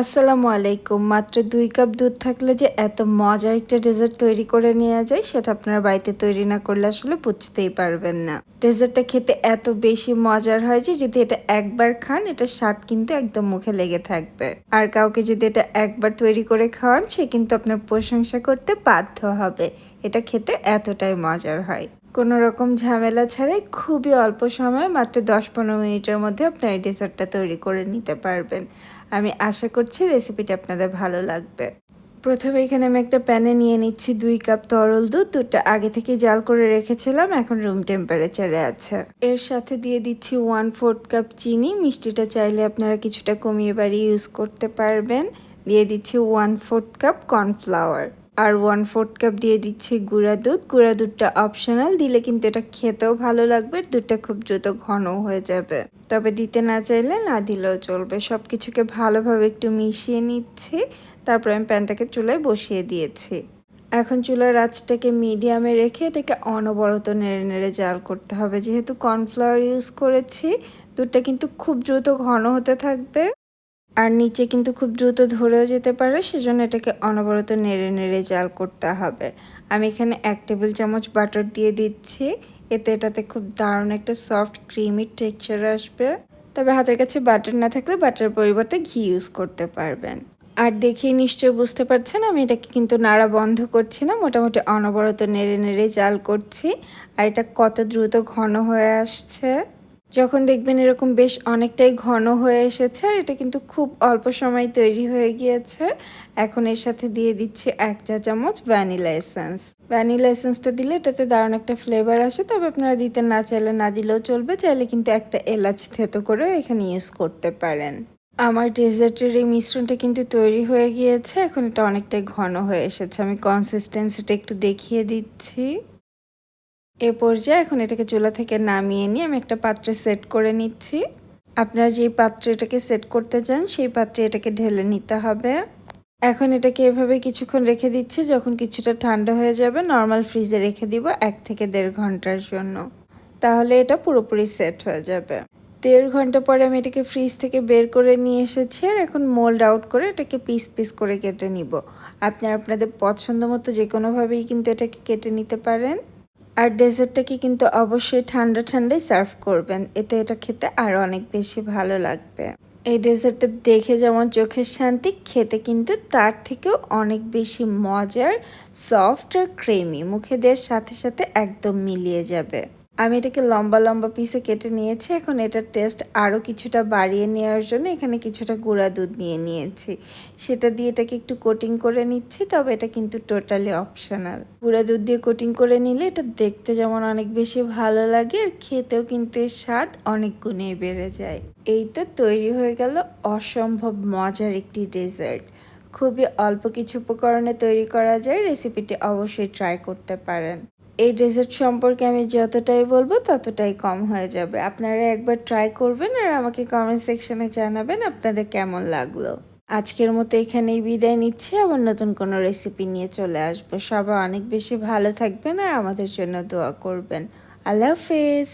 আসসালামু আলাইকুম। মাত্র দুই কাপ দুধ থাকলে যে এত মজার একটা ডেজার্ট তৈরি করে নেওয়া যায়, সেটা আপনারা বাড়িতে তৈরি না করলে আসলে বুঝতেই পারবেন না। ডেজার্টটা খেতে এত বেশি মজার হয় যে, যদি এটা একবার খান এটা স্বাদ কিন্তু একদম মুখে লেগে থাকবে। আর কাউকে যদি এটা একবার তৈরি করে খাওয়ান, সে কিন্তু আপনার প্রশংসা করতে বাধ্য হবে। এটা খেতে এতটাই মজার হয়। কোনো রকম ঝামেলা ছাড়াই খুবই অল্প সময়ে মাত্র দশ পনেরো মিনিটের মধ্যে আপনার এই ডেজার্টটা তৈরি করে নিতে পারবেন। আমি আশা করছি রেসিপিটা আপনাদের ভালো লাগবে। প্রথমে এখানে আমি একটা প্যানে নিয়ে নিচ্ছি দুই কাপ তরল দুধ। দুধটা আগে থেকে জাল করে রেখেছিলাম, এখন রুম টেম্পারেচারে আছে। এর সাথে দিয়ে দিচ্ছি ওয়ান ফোর্থ কাপ চিনি। মিষ্টিটা চাইলে আপনারা কিছুটা কমিয়ে বাড়িয়ে ইউজ করতে পারবেন। দিয়ে দিচ্ছি ওয়ান ফোর্থ কাপ কর্নফ্লাওয়ার। আর ওয়ান ফোর্থ কাপ দিয়ে দিচ্ছি গুঁড়া দুধ। গুঁড়া দুধটা অপশনাল দিলে কিন্তু এটা খেতেও ভালো লাগবে দুধটা খুব দ্রুত ঘন হয়ে যাবে। তবে দিতে না চাইলে না দিলেও চলবে। সব কিছুকে ভালোভাবে একটু মিশিয়ে নিচ্ছি। তারপর আমি প্যানটাকে চুলায় বসিয়ে দিয়েছি। এখন চুলার আঁচটাকে মিডিয়ামে রেখে এটাকে অনবরত নেড়ে নেড়ে জাল করতে হবে। যেহেতু কর্নফ্লাওয়ার ইউজ করেছি, দুধটা কিন্তু খুব দ্রুত ঘন হতে থাকবে। আর নিচে কিন্তু খুব দ্রুত ধরেও যেতে পারে, সেজন্য এটাকে অনবরত নেড়ে নেড়ে জাল করতে হবে। আমি এখানে এক টেবিল চামচ বাটার দিয়ে দিচ্ছি, এতে এটাতে খুব দারুণ একটা সফট, ক্রিমি টেক্সচার আসবে। তবে হাতের কাছে বাটার না থাকলে বাটার পরিবর্তে ঘি ইউজ করতে পারবেন। আর দেখেই নিশ্চয়ই বুঝতে পারছেন, আমি এটাকে কিন্তু নাড়া বন্ধ করছি না, মোটামুটি অনবরত নেড়ে নেড়ে জাল করছি। আর এটা কত দ্রুত ঘন হয়ে আসছে। যখন দেখবেন এরকম বেশ অনেকটাই ঘন হয়ে এসেছে, আর এটা কিন্তু খুব অল্প সময় তৈরি হয়ে গিয়েছে। এখন এর সাথে দিয়ে দিচ্ছি এক চা চামচ ভ্যানিলা এসেন্স। ভ্যানিলা এসেন্সটা দিলে এটাতে দারুণ একটা ফ্লেভার আসে। তবে আপনারা দিতে না চাইলে, না দিলেও চলবে। চাইলে কিন্তু একটা এলাচ থেতো করেও এখানে ইউজ করতে পারেন। আমার ডেজার্টের এই মিশ্রণটা কিন্তু তৈরি হয়ে গিয়েছে। এখন এটা অনেকটাই ঘন হয়ে এসেছে। আমি কনসিস্টেন্সিটা একটু দেখিয়ে দিচ্ছি। এ পর্যায়ে এখন এটাকে চুলা থেকে নামিয়ে নিয়ে আমি একটা পাত্রে সেট করে নিচ্ছি। আপনারা যেই পাত্রে এটাকে সেট করতে চান, সেই পাত্রে এটাকে ঢেলে নিতে হবে। এখন এটাকে এভাবে কিছুক্ষণ রেখে দিচ্ছি, যখন কিছুটা ঠান্ডা হয়ে যাবে, নর্মাল ফ্রিজে রেখে দিব এক থেকে দেড় ঘণ্টার জন্য। তাহলে এটা পুরোপুরি সেট হয়ে যাবে। দেড় ঘণ্টা পরে আমি এটাকে ফ্রিজ থেকে বের করে নিয়ে এসেছি আর এখন মোল্ড আউট করে এটাকে পিস পিস করে কেটে নিব। আপনারা আপনাদের পছন্দ মতো যে কোনোভাবেই কিন্তু এটাকে কেটে নিতে পারেন। আর ডেজার্টটাকে কিন্তু অবশ্যই ঠান্ডা ঠান্ডাই সার্ভ করবেন। এতে এটা খেতে আরও অনেক বেশি ভালো লাগবে। এই ডেজার্টটা দেখে যেমন চোখের শান্তি, খেতে কিন্তু তার থেকেও অনেক বেশি মজার, সফট আর ক্রিমি। মুখে দেওয়ার সাথে সাথে একদম মিলিয়ে যাবে। আমি এটাকে লম্বা লম্বা পিসে কেটে নিয়েছি। এখন এটার টেস্ট আরও কিছুটা বাড়িয়ে নেওয়ার জন্য এখানে কিছুটা গুঁড়া দুধ নিয়ে নিয়েছি। সেটা দিয়ে এটাকে একটু কোটিং করে নিচ্ছি, তবে এটা কিন্তু টোটালি অপশনাল গুঁড়া দুধ দিয়ে কোটিং করে নিলে এটা দেখতে যেমন অনেক বেশি ভালো লাগে, আর খেতেও কিন্তু এর স্বাদ অনেক গুণে বেড়ে যায়। এই তো তৈরি হয়ে গেল অসম্ভব মজার একটি ডেজার্ট খুবই অল্প কিছু উপকরণে তৈরি করা যায় রেসিপিটি অবশ্যই ট্রাই করতে পারেন। এই ডেজার্ট সম্পর্কে আমি যতটাই বলব, ততটাই কম হয়ে যাবে। আপনারা একবার ট্রাই করবেন আর আমাকে কমেন্ট সেকশনে জানাবেন আপনাদের কেমন লাগল। আজকের মতো এখানেই বিদায় নিচ্ছি। আবার নতুন কোনো রেসিপি নিয়ে চলে আসব। সবাই অনেক বেশি ভালো থাকবেন আর আমাদের জন্য দোয়া করবেন। আল্লাহ হাফেজ।